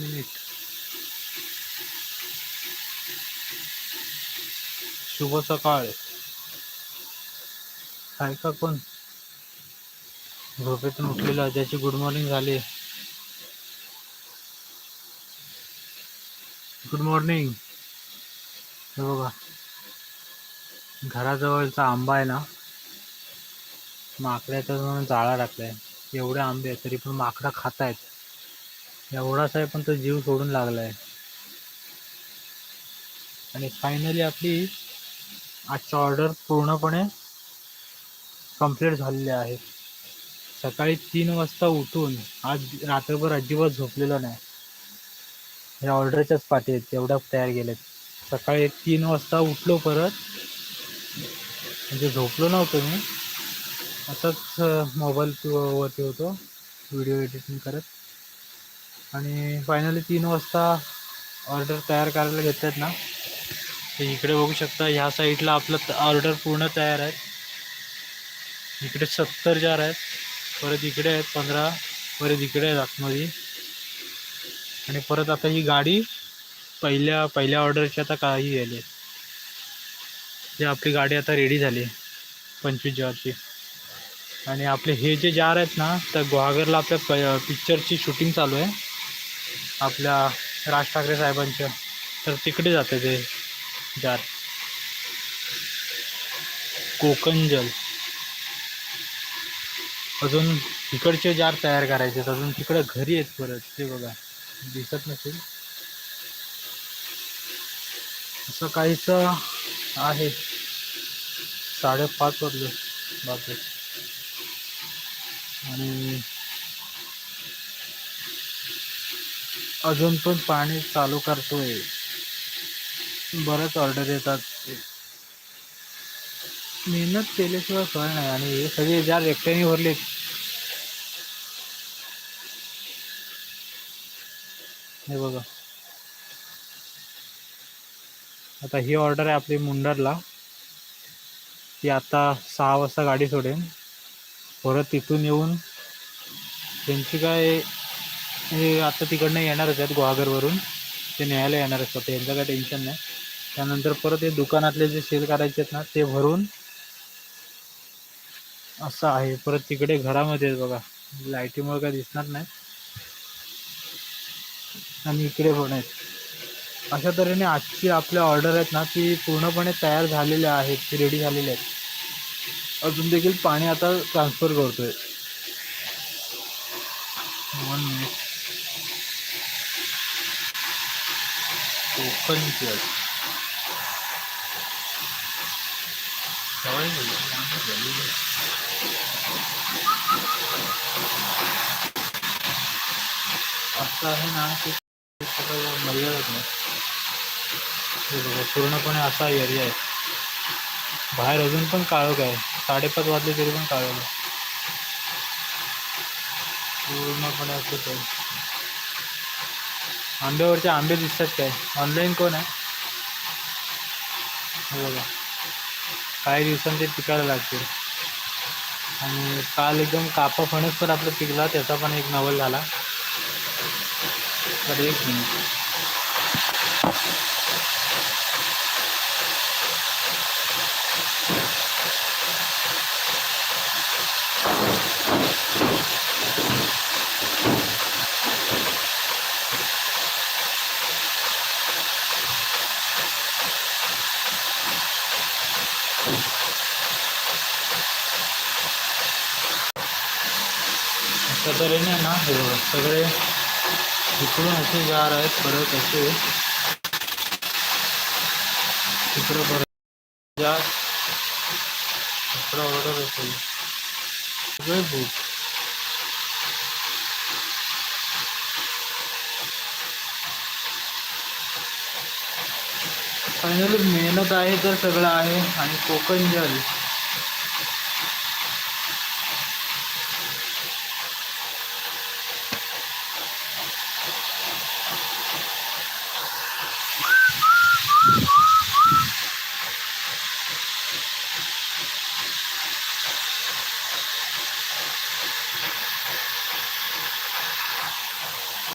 Minute शुभ सकाळ. आहे का कोण? झोपेतून उठलेला ज्याची गुड मॉर्निंग झाली. गुड मॉर्निंग हे बघा. घराजवळचा आंबा आहे ना माकड्याचा म्हणून जाळा टाकलाय. एवढे आंबे आहेत तरी पण माकडा खात आहेत एवढाच आहे पण तो जीव सोडून लागलाय. आणि फायनली आपली आजची ऑर्डर पूर्णपणे कंप्लीट झालेले आहे सकाळी तीन वाजता उठून आज रात्रभर अजिबात झोपलेलो नाही. या ऑर्डरच्याच पाठी आहेत तेवढ्या तयार केल्यात सकाळी तीन वाजता उठलो परत. म्हणजे झोपलो नव्हतो मी. असंच मोबाईल वरती होतो. व्हिडिओ एडिटिंग करत. आणि फायनली तीन वाजता ऑर्डर तयार करायला घेतात ना. ते इकडे बघू शकता ह्या साईडला आपलं ऑर्डर पूर्ण तयार आहे इकडे सत्तर जार आहेत परत इकडे आहेत पंधरा परत इकडे आहेत आतमध्ये. आणि परत आता ही गाडी पहिल्या पहिल्या ऑर्डरची आता काही गेली जे आपली गाडी आता रेडी झाली पंचवीस जारची आणि आपले हे जे जार आहेत ना तर गुहागरला आपल्या प पिक्चरची शूटिंग चालू आहे. आपल्या राज ठाकरे साहेबांच्या तर तिकडे जाते ते जार. कोकण जल. अजून तिकडचे जार तयार करायचे आहेत. अजून तिकडं घरी आहेत परत. ते बघा. दिसत नसेल. असं काहीच आहे. साडेपाच वाजले. बापरे. आणि अजून पण पाणी चालू करतोय. बरंच ऑर्डर येतात मेहनत केल्याशिवाय फळ नाही. आणि हे सगळे जार एकट्याने भरलेत. हे बघा. आता ही ऑर्डर आहे आपली मुंडरला. ती आता सहा वाजता गाडी सोडेन. परत तिथून येऊन त्यांची काय हे आता तिकडनं येणारच आहेत गुहागरवरून. ते न्यायला येणार असतात यांचं काय टेन्शन नाही. त्यानंतर परत हे दुकानातले जे सेल करायचे आहेत ना ते भरून असं आहे. परत तिकडे घरामध्ये आहेत बघा. लाईटीमुळे काय दिसणार नाही. आणि इकडे पण आहेत. अशा तऱ्हेने आजची आपल्या ऑर्डर आहेत ना ती पूर्णपणे तयार झालेल्या आहेत रेडी झालेल्या आहेत. अजून देखील पाणी आता ट्रान्सफर करतोय. वन मिनिट कोकण जल असं आहे ना की सगळं मर्यादाच नाही. हे बघा पूर्णपणे असा एरिया आहे. बाहेर अजून पण काळोख आहे. साडेपाच वाजले तरी पण काळोख आहे. पूर्णपणे असंच आहे आंब्यावरचे आंबे दिसतात काय? ऑनलाईन कोण आहे? बघा. काही दिवसांनी ते पिकायला लागतील. आणि काल एकदम कापा फणस पण आपला पिकला त्याचा पण एक नवल झाला. तर एक मिनिट अशा तऱ्हेने ना हे बघा सगळे इकडून असे जार आहेत परत असे तिकडं परत जार इकडं ऑर्डर असेल. सगळे बुक फायनली मेहनत आहे तर सगळं आहे आणि कोकण जल.